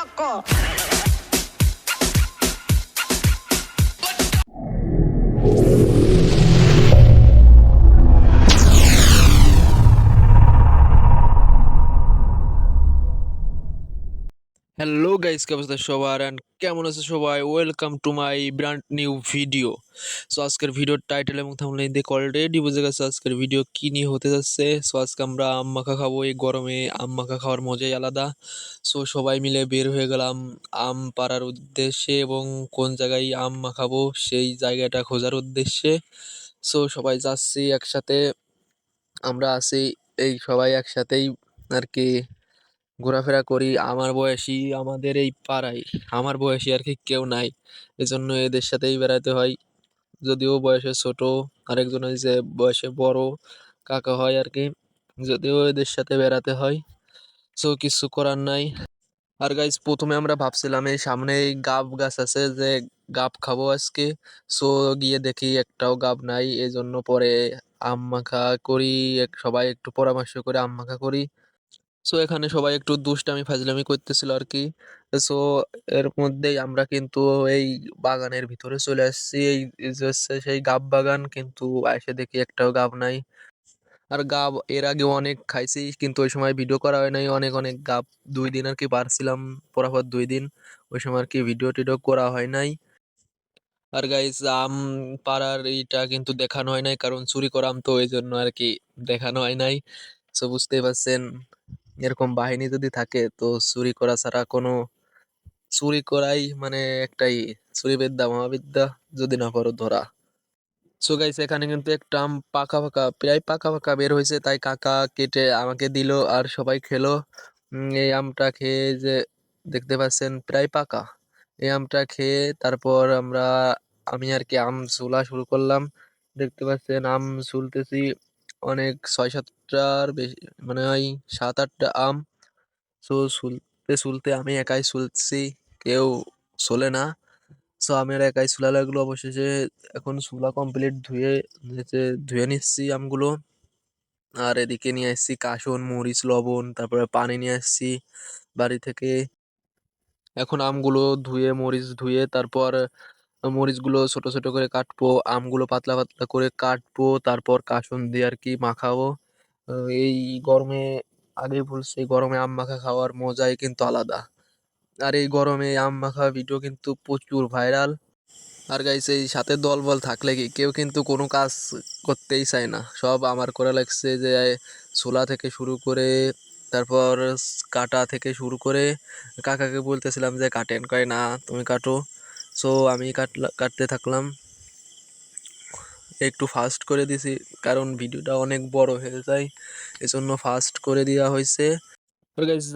loco. Hello guys কে অবস্থা সবার? And কেমন আছে সবাই? Welcome to my brand new video so আজকের ভিডিওর টাইটেল এবং থামলাইন দেখে অলরেডি বুঝে গেছে আজকের ভিডিও কি নিয়ে হতে যাচ্ছে? সো আজকে আমরা আম মাখা খাব, এই গরমে আম মাখা খাওয়ার মজাই আলাদা। সো সবাই মিলে বের হয়ে গেলাম আম পাড়ার উদ্দেশ্যে এবং কোন জায়গায় আম মাখাবো, সেই জায়গাটা খোঁজার উদ্দেশ্যে। সো সবাই যাচ্ছি একসাথে। আমরা আছি এই সবাই একসাথেই আর কি ঘোরাফেরা করি। আমার বয়সী আমাদের এই পাড়ায়, আমার বয়সী আর কি কেউ নাই। এজন্য এদের সাথেই বেড়াতে হয়। যদিও বয়সে ছোট, আরেকজন হয়েছে বয়সে বড় কাকা হয় আর কি, যদিও এদের সাথে বেড়াতে হয়। সো কিছু করার নাই। আর গাইজ প্রথমে আমরা ভাবছিলাম, এই সামনে গাব গাছ আছে যে গাব খাব আজকে। সো গিয়ে দেখি একটাও গাব নাই। এই জন্য পরে আম মাখা করি সবাই একটু পরামর্শ করে আম মাখা করি। সো এখানে সবাই একটু দুষ্টামি, ফাজলামি করতেছিল আর কি। সো এর মধ্যেই আমরা কিন্তু এই বাগানের ভিতরে চলে আসছি। এই হচ্ছে সেই গাব বাগান, কিন্তু এসে দেখি একটাও গাব নাই। আর গাব এর আগে অনেক খাইছি, কিন্তু ওই সময় ভিডিও করা হয় নাই। অনেক অনেক গাব দুই দিন আর কি পারছিলাম পরাপর দুই দিন। ওই সময় আর কি ভিডিও টিডিও করা হয় নাই। আর গাইস আম পাড়ার এইটা কিন্তু দেখানো হয় নাই, কারণ চুরি করাম তো এই জন্য আর কি দেখানো হয় নাই। সো বুঝতেই পারছেন। এরকম বাহিনী যদি থাকে, তো চুরি করা ছাড়া কোনো চুরি করাই মানে একটাই চুরি বিদ্যা মহাবিদ্যা যদি না পারো ধরা। সো গাইস এখানে কিন্তু একটা আম পাকা পাকা প্রায় পাকা পাকা বের হয়েছে। তাই কাকা কেটে আমাকে দিল আর সবাই খেলো। এই আমটা খেয়ে যে দেখতে পাচ্ছেন, প্রায় পাকা। এই আমটা খেয়ে তারপর আমরা, আমি আর কি আম চুলা শুরু করলাম। দেখতে পাচ্ছেন, আম চুলতেছি অনেক ছয় সাতটার বেশি মানে ওই সাত আটটা আম। সো শুলতে শুলতে আমি একাই শুলছি কেউ শোলে না। সো আমি আর একাই সুলা লাগল অবশেষে এখন সুলা কমপ্লিট ধুয়ে ধুয়ে নিচ্ছি আমগুলো। আর এদিকে নিয়ে আসছি কাসন, মরিচ, লবণ, তারপরে পানি নিয়ে আসছি বাড়ি থেকে। এখন আমগুলো ধুয়ে, মরিচ ধুয়ে, তারপর মরিচগুলো ছোট ছোট করে কাটবো, আমগুলো পাতলা পাতলা করে কাটবো, তারপর কাসন দিয়ে আর কি মাখাবো। এই গরমে আগে বলছি গরমে আম মাখা খাওয়ার মজাই কিন্তু আলাদা। আর এই গরমে আম মাখা ভিডিও কিন্তু প্রচুর ভাইরাল আর গাইস এই সাথে দলবল থাকলে কি? কেউ কিন্তু কোনো কাজ করতেই চায় না। সব আমার করা লাগছে যে ছোলা থেকে শুরু করে, তারপর কাটা থেকে শুরু করে, কাকাকে বলতেছিলাম যে, কাটেন, কয় না, তুমি কাটো। সো আমি কাটলা, কাটতে থাকলাম। একটু ফাস্ট করে দিছি, কারণ ভিডিওটা অনেক বড় হয়ে যায়, এজন্য ফাস্ট করে দেওয়া হয়েছে।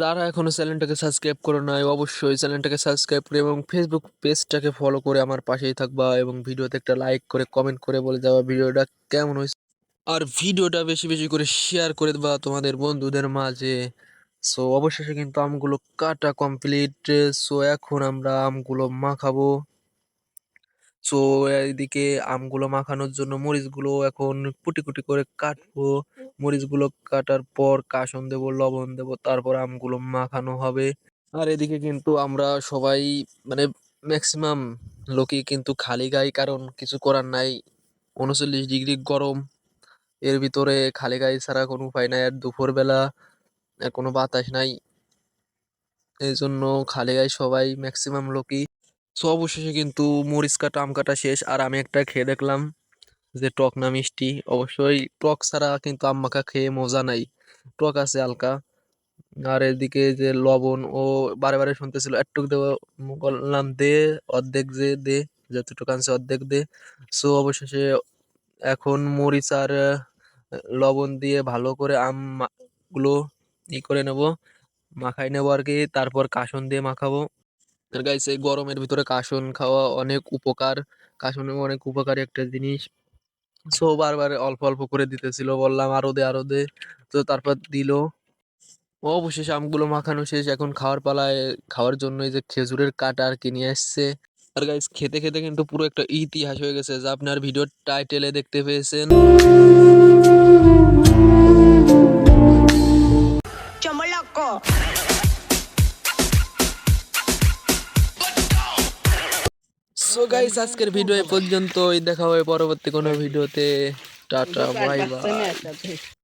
যারা এখনও চ্যানেলটাকে সাবস্ক্রাইব করো নাই, অবশ্যই চ্যানেলটাকে সাবস্ক্রাইব করে এবং ফেসবুক পেজটাকে ফলো করে আমার পাশেই থাকবা এবং ভিডিওতে একটা লাইক করে কমেন্ট করে বলে যাওয়া ভিডিওটা কেমন হয়েছে। আর ভিডিওটা বেশি বেশি করে শেয়ার করে দেবা তোমাদের বন্ধুদের মাঝে। সো অবশেষে কিন্তু আমগুলো কাটা কমপ্লিট সো এখন আমরা আমগুলো মাখাবো। সো, এদিকে আমগুলো মাখানোর জন্য মরিচগুলো এখন কুটি কুটি করে কাটবো। মরিচগুলো কাটার পর কাসন দেবো, লবণ দেবো, তারপর আমগুলো মাখানো হবে। আর এদিকে কিন্তু আমরা সবাই মানে ম্যাক্সিমাম লোকই কিন্তু খালি গায়ে, কারণ কিছু করার নাই। উনচল্লিশ ডিগ্রি গরম, এর ভিতরে খালি গায়ে ছাড়া কোনো উপায় নাই। আর দুপুরবেলা কোনো বাতাস নাই। এই জন্য খালি গায়ে সবাই ম্যাক্সিমাম লোকই সো অবশেষে কিন্তু মরিচ কাটা, আম কাটা শেষ। আর আমি একটা খেয়ে দেখলাম যে টক না মিষ্টি। অবশ্যই টক ছাড়া কিন্তু আম মাখা খেয়ে মজা নাই। টক আছে হালকা। আর এদিকে যে লবণ, ও বারে বারে শুনতেছিল একটু দেবো বললাম দে, অর্ধেক যে দে, যতটুকু আনছে অর্ধেক দে। সো অবশেষে এখন মরিচ আর লবণ দিয়ে ভালো করে আম মা- গুলো ই করে নেব, মাখাই নেব আর কি। তারপর কাসন দিয়ে মাখাবো। আর গাইস এই গরমের ভিতরে কাসন খাওয়া অনেক উপকার। কাসন অনেক উপকারী একটা জিনিস। সো বারবার অল্প অল্প করে দিতেছিল, বললাম আরও দে আরও দে তো তারপর দিলো। অবশেষে আমগুলো মাখানো শেষ। এখন খাওয়ার পালায়, খাওয়ার জন্য এই যে খেজুরের কাটা আর কি নিয়ে আসছে। আর গাইস খেতে খেতে কিন্তু পুরো একটা ইতিহাস হয়ে গেছে। যা আপনার ভিডিওর টাইটেলে দেখতে পেয়েছেন। সো গাইস আজকের ভিডিও এ পর্যন্তই। দেখা হবে পরবর্তী কোনো ভিডিওতে টাটা বাই বাই